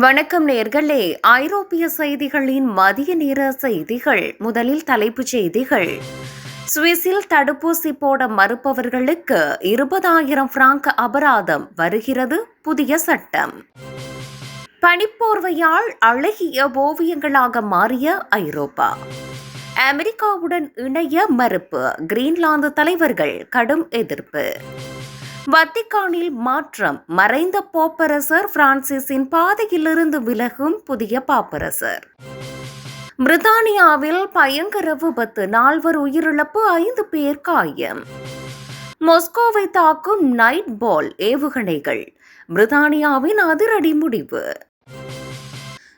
வணக்கம் நேர்களே. ஐரோப்பிய செய்திகளின் மதிய நேர செய்திகள். முதலில் தலைப்புச் செய்திகள். சுவிஸில் தடுப்பூசி போட மறுப்பவர்களுக்கு இருபதாயிரம் பிராங்க் அபராதம் வருகிறது புதிய சட்டம். பனிப்போர்வையால் அழகிய ஓவியங்களாக மாறிய ஐரோப்பா. அமெரிக்காவுடன் இணைய மறுப்பு. கிரீன்லாந்து தலைவர்கள் கடும் எதிர்ப்பு. வத்திக்கானில் மாற்றம். மறைந்த போப்பரசர் பிரான்சிஸின் பாதையிலிருந்து விலகும் புதிய பாப்பரசர். பிரித்தானியாவில் பயங்கர விபத்து நால்வர் உயிரிழப்பு ஐந்து பேர் காயம். மொஸ்கோவை தாக்கும் நைட் பால் ஏவுகணைகள். பிரித்தானியாவின் அதிரடி முடிவு.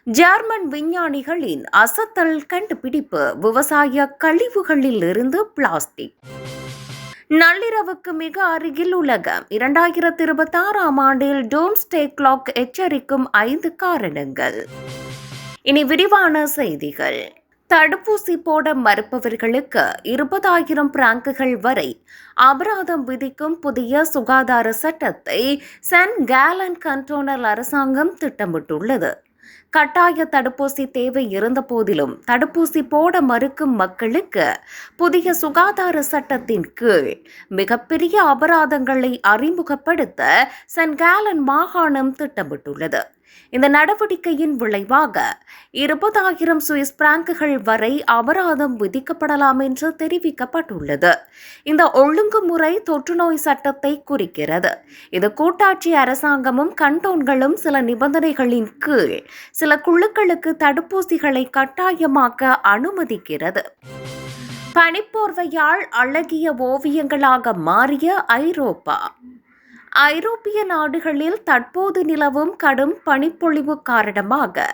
ஜெர்மன் விஞ்ஞானிகளின் அசத்தல் கண்டுபிடிப்பு. விவசாய கழிவுகளில் இருந்து பிளாஸ்டிக். நள்ளிரவுக்கு மிக அருகில் உலகம் இரண்டாயிரத்தி இருபத்தி ஆறாம் ஆண்டில் டோம்ஸ்டே கிளாக் எச்சரிக்கும் ஐந்து காரணங்கள். இனி விரிவான செய்திகள். தடுப்பூசி போட மறுப்பவர்களுக்கு இருபதாயிரம் பிராங்குகள் வரை அபராதம் விதிக்கும் புதிய சுகாதார சட்டத்தை சென் கேலன் கண்டோனல் அரசாங்கம் திட்டமிட்டுள்ளது. கட்டாய தடுப்பூசி தேவை இருந்த போதிலும் தடுப்பூசி போட மறுக்கும் மக்களுக்கு புதிய சுகாதார சட்டத்தின் கீழ் மிகப்பெரிய அபராதங்களை அறிமுகப்படுத்த சென்காலன் மாகாணம் திட்டமிட்டுள்ளது. இந்த நடவடிக்கையின் விளைவாக இருபதாயிரம் சுவிஸ் பிராங்குகள் வரை அபராதம் விதிக்கப்படலாம் என்று தெரிவிக்கப்பட்டுள்ளது. இந்த ஒழுங்குமுறை தொற்றுநோய் சட்டத்தை குறிக்கிறது. இது கூட்டாட்சி அரசாங்கமும் கண்டோன்களும் சில நிபந்தனைகளின் கீழ் சில குழுக்களுக்கு தடுப்பூசிகளை கட்டாயமாக்க அனுமதிக்கிறது. பனிப்போர்வையால் அழகிய ஓவியங்களாக மாறிய ஐரோப்பா. ஐரோப்பிய நாடுகளில் தற்போது நிலவும் கடும் பனிப்பொழிவு காரணமாக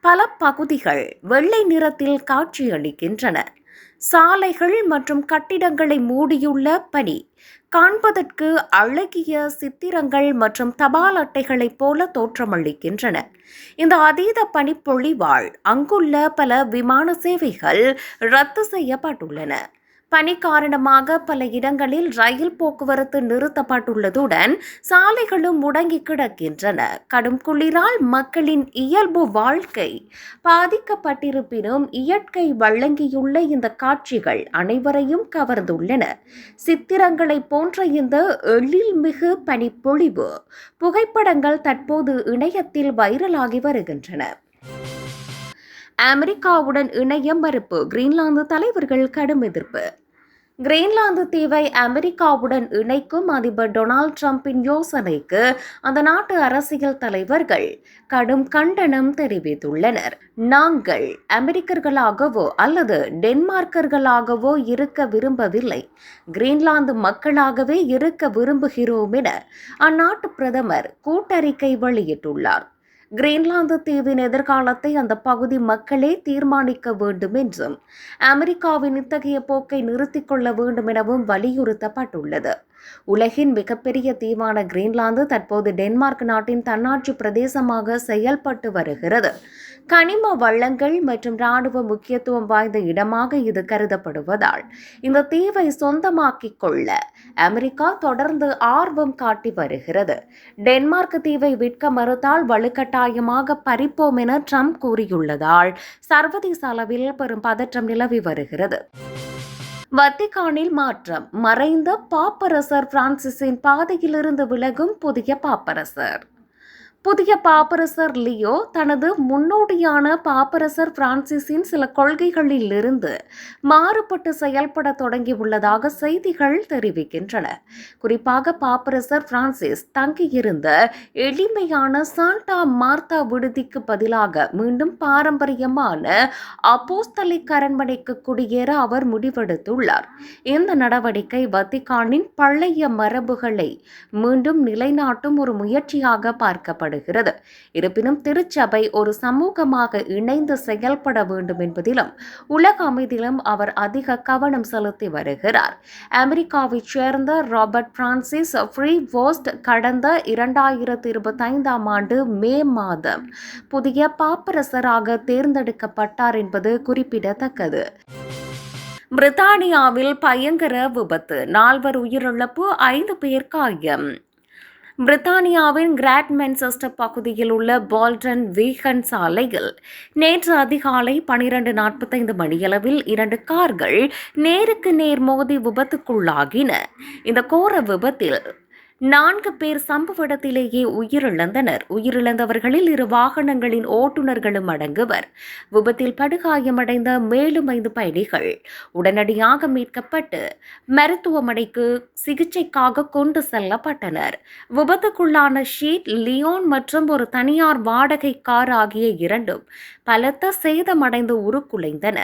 பல பகுதிகள் வெள்ளை நிறத்தில் காட்சியளிக்கின்றன. சாலைகள் மற்றும் கட்டிடங்களை மூடியுள்ள பனி காண்பதற்கு அழகிய சித்திரங்கள் மற்றும் தபால் அட்டைகளைப் போல தோற்றமளிக்கின்றன. இந்த அதீத பனிப்பொழிவால் அங்குள்ள பல விமான சேவைகள் ரத்து செய்யப்பட்டுள்ளன. பனி காரணமாக பல இடங்களில் ரயில் போக்குவரத்து நிறுத்தப்பட்டுள்ளதுடன் சாலைகளும் முடங்கி கிடக்கின்றன. கடும் குளிரால் மக்களின் இயல்பு வாழ்க்கை பாதிக்கப்பட்டிருப்பினும் இயற்கை வழங்கியுள்ள இந்த காட்சிகள் அனைவரையும் கவர்ந்துள்ளன. சித்திரங்களை போன்ற இந்த எழில்மிகு பனிப்பொழிவு புகைப்படங்கள் தற்போது இணையத்தில் வைரலாகி வருகின்றன. அமெரிக்காவுடன் இணைய மறுப்பு கிரீன்லாந்து தலைவர்கள் கடும் எதிர்ப்பு. கிரீன்லாந்து தீவை அமெரிக்காவுடன் இணைக்கும் அதிபர் டொனால்ட் ட்ரம்பின் யோசனைக்கு அந்த நாட்டு அரசியல் தலைவர்கள் கடும் கண்டனம் தெரிவித்துள்ளனர். நாங்கள் அமெரிக்கர்களாகவோ அல்லது டென்மார்க்கர்களாகவோ இருக்க விரும்பவில்லை. கிரீன்லாந்து மக்களாகவே இருக்க விரும்புகிறோம் என அந்நாட்டு பிரதமர் கூட்டறிக்கை வெளியிட்டுள்ளார். கிரீன்லாந்து தீவின் எதிர்காலத்தை அந்த பகுதி மக்களே தீர்மானிக்க வேண்டும் என்றும் அமெரிக்காவின் இத்தகைய போக்கை நிறுத்திக் கொள்ள வேண்டும் எனவும் வலியுறுத்தப்பட்டுள்ளது. உலகின் மிகப்பெரிய தீவான கிரீன்லாந்து தற்போது டென்மார்க் நாட்டின் தன்னாட்சி பிரதேசமாக செயல்பட்டு வருகிறது. கனிம வளங்கள் மற்றும் இராணுவ முக்கியத்துவம் வாய்ந்த இடமாக இது கருதப்படுவதால் இந்த தீவை சொந்தமாக்கிக் கொள்ள அமெரிக்கா தொடர்ந்து ஆர்வம் காட்டி வருகிறது. டென்மார்க் தீவை விற்க மறுத்தால் வலுக்கட்டாயமாக பறிப்போம் என ட்ரம்ப் கூறியுள்ளதால் சர்வதேச அளவில் பெரும் பதற்றம் நிலவி வருகிறது. வத்திகானில் மாற்றம் மறைந்த பாப்பரசர் பிரான்சிஸின் பாதையிலிருந்து விலகும் புதிய பாப்பரசர். புதிய பாப்பரசர் லியோ தனது முன்னோடியான பாப்பரசர் பிரான்சிஸின் சில கொள்கைகளிலிருந்து மாறுபட்டு செயல்பட தொடங்கியுள்ளதாக செய்திகள் தெரிவிக்கின்றன. குறிப்பாக பாப்பரசர் பிரான்சிஸ் தங்கியிருந்த எளிமையான சாண்டா மார்த்தா விடுதிக்கு பதிலாக மீண்டும் பாரம்பரியமான அப்போஸ்தலை அரண்மனைக்கு குடியேற அவர் முடிவெடுத்துள்ளார். இந்த நடவடிக்கை வத்திகானின் பழைய மரபுகளை மீண்டும் நிலைநாட்டும் ஒரு முயற்சியாக பார்க்கப்படும் செயல்படுகிறது. இருப்பினும் திருச்சபை ஒரு சமூகமாக இணைந்து செயல்பட வேண்டும் என்பதிலும் உலக அமைதியிலும் அவர் அதிக கவனம் செலுத்தி வருகிறார். அமெரிக்காவைச் சேர்ந்த ராபர்ட் பிரான்சிஸ் ஃப்ரீ வோஸ்ட் கடந்த இரண்டாயிரத்தி இருபத்தைந்தாம் ஆண்டு மே மாதம் புதிய பாப்பரசராக தேர்ந்தெடுக்கப்பட்டார் என்பது குறிப்பிடத்தக்கது. பிரித்தானியாவில் பயங்கர விபத்து. நால்வர் உயிரிழப்பு ஐந்து பேர் காயம். பிரித்தானியாவின் கிராட் மென்செஸ்டர் பகுதியில் உள்ள பால்டன் வீகன் சாலையில் நேற்று அதிகாலை பனிரெண்டு நாற்பத்தைந்து மணியளவில் இரண்டு கார்கள் நேருக்கு நேர் மோதி விபத்துக்குள்ளாகின. இந்த கோர விபத்தில் நான்கு பேர் சம்பவ இடத்திலேயே உயிரிழந்தனர். உயிரிழந்தவர்களில் இரு வாகனங்களின் ஓட்டுநர்களும் அடங்குவர். விபத்தில் படுகாயமடைந்த மேலும் ஐந்து பயணிகள். உடனடியாக மீட்கப்பட்டு மருத்துவமனைக்கு சிகிச்சைக்காக கொண்டு செல்லப்பட்டனர். விபத்துக்குள்ளான ஷீட் லியோன் மற்றும் ஒரு தனியார் வாடகை கார் ஆகிய இரண்டும் பலத்த சேதமடைந்து உருக்குலைந்தன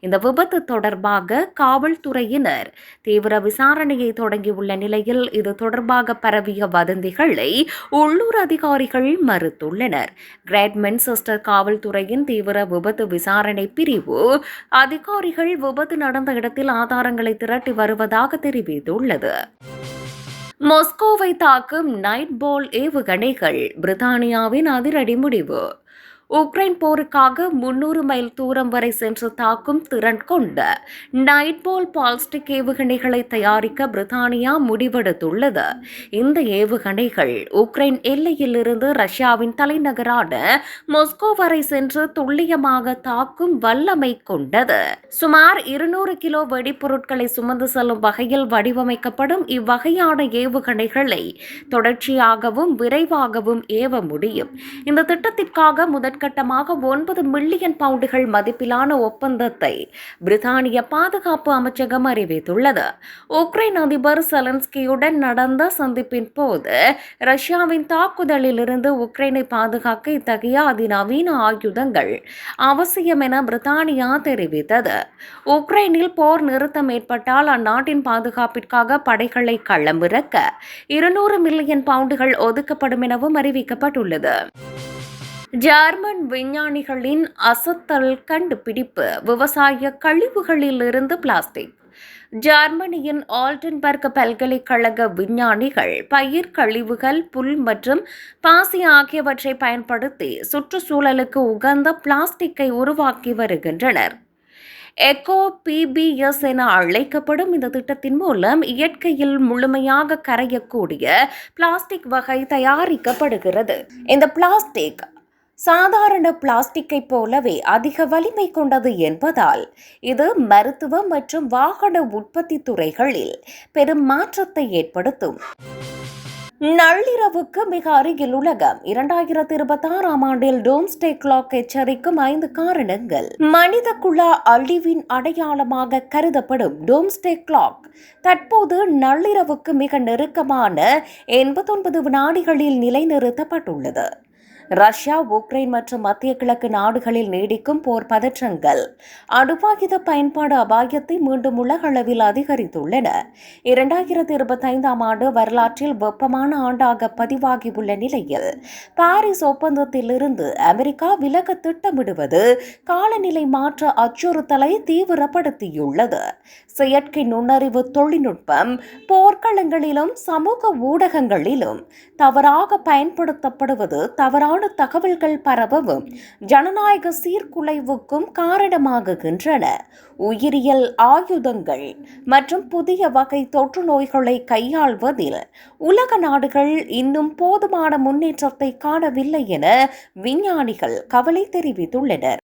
இந்த விபத்து தொடர்பாக காவல்துறையினர் தீவிர விசாரணையை தொடங்கியுள்ள நிலையில் இது தொடர்பாக பரவிய வதந்திகளை உள்ளூர் அதிகாரிகள் மறுத்துள்ளனர். கிரேட் மென்செஸ்டர் காவல்துறையின் தீவிர விபத்து விசாரணை பிரிவு அதிகாரிகள் விபத்து நடந்த இடத்தில் ஆதாரங்களை திரட்டி வருவதாக தெரிவித்துள்ளது. மொஸ்கோவை தாக்கும் நைட் பால் ஏவுகணைகள் பிரித்தானியாவின் அதிரடி முடிவு. உக்ரைன் போருக்காக முன்னூறு மைல் தூரம் வரை சென்று தாக்கும் திறன் கொண்ட நைட்போல் பால்ஸ்டிக் ஏவுகணைகளை தயாரிக்க பிரித்தானியா முடிவெடுத்துள்ளது. இந்த ஏவுகணைகள் உக்ரைன் எல்லையிலிருந்து ரஷ்யாவின் தலைநகரான மொஸ்கோ வரை சென்று துல்லியமாக தாக்கும் வல்லமை கொண்டது. சுமார் இருநூறு கிலோ வெடிப்பொருட்களை சுமந்து செல்லும் வகையில் வடிவமைக்கப்படும் இவ்வகையான ஏவுகணைகளை தொடர்ச்சியாகவும் விரைவாகவும் ஏவ முடியும். இந்த திட்டத்திற்காக முதற்கட்டமாக ஒன்பது மில்லியன் பவுண்டுகள் மதிப்பிலான ஒப்பந்தத்தை பிரித்தானிய பாதுகாப்பு அமைச்சகம் அறிவித்துள்ளது. உக்ரைன் அதிபர் செலன்ஸ்கியுடன் நடந்த சந்திப்பின் போது ரஷ்யாவின் தாக்குதலிலிருந்து உக்ரைனை பாதுகாக்க இத்தகைய அதிநவீன ஆயுதங்கள் அவசியம் என பிரித்தானியா தெரிவித்தது. உக்ரைனில் போர் நிறுத்தம் ஏற்பட்டால் அந்நாட்டின் பாதுகாப்பிற்காக படைகளை களமிறக்க இருநூறு மில்லியன் பவுண்டுகள் ஒதுக்கப்படும் எனவும் அறிவிக்கப்பட்டுள்ளது. ஜெர்மன் விஞ்ஞானிகளின் அசத்தல் கண்டுபிடிப்பு விவசாய கழிவுகளிலிருந்து பிளாஸ்டிக். ஜெர்மனியின் ஆல்டன்பர்க் பல்கலைக்கழக விஞ்ஞானிகள் பயிர் கழிவுகள் புல் மற்றும் பாசி ஆகியவற்றை பயன்படுத்தி சுற்றுச்சூழலுக்கு உகந்த பிளாஸ்டிக்கை உருவாக்கி வருகின்றனர். எக்கோ பிபிஎஸ் என அழைக்கப்படும் இந்த திட்டத்தின் மூலம் இயற்கையில் முழுமையாக கரையக்கூடிய பிளாஸ்டிக் வகை தயாரிக்கப்படுகிறது. இந்த பிளாஸ்டிக் சாதாரண பிளாஸ்டிக்கை போலவே அதிக வலிமை கொண்டது என்பதால் இது மருத்துவ மற்றும் வாகன உற்பத்தி துறைகளில் பெரும் மாற்றத்தை ஏற்படுத்தும். நள்ளிரவுக்கு மிக அருகில் உலகம் இரண்டாயிரத்தி இருபத்தி ஆறாம் ஆண்டில் டோம்ஸ்டே கிளாக் எச்சரிக்கும் ஐந்து காரணங்கள். மனித குழா அழிவின் அடையாளமாக கருதப்படும் டோம்ஸ்டே கிளாக் தற்போது நள்ளிரவுக்கு மிக நெருக்கமான எண்பத்தொன்பது வினாடிகளில் நிலைநிறுத்தப்பட்டுள்ளது. ரஷ்யா உக்ரைன் மற்றும் மத்திய கிழக்கு நாடுகளில் நீடிக்கும் போர் பதற்றங்கள். அணுவாயுத பயன்பாடு அபாயத்தை மீண்டும் உலக அளவில் அதிகரித்துள்ளன. இரண்டாயிரத்தி இருபத்தைந்தாம் ஆண்டு வரலாற்றில் வெப்பமான ஆண்டாக பதிவாகியுள்ள நிலையில் பாரிஸ் ஒப்பந்தத்திலிருந்து அமெரிக்கா விலக திட்டமிடுவது காலநிலை மாற்ற அச்சுறுத்தலை தீவிரப்படுத்தியுள்ளது. செயற்கை நுண்ணறிவு தொழில்நுட்பம் போர்க்களங்களிலும் சமூக ஊடகங்களிலும் தவறாக பயன்படுத்தப்படுவது தவறான தவறான தகவல்கள் பரவவும் ஜனநாயக சீர்குலைவுக்கும் காரணமாகுகின்றன. உயிரியல் ஆயுதங்கள் மற்றும் புதிய வகை தொற்று நோய்களை கையாள்வதில் உலக நாடுகள் இன்னும் போதுமான முன்னேற்றத்தை காணவில்லை என விஞ்ஞானிகள் கவலை தெரிவித்துள்ளனர்.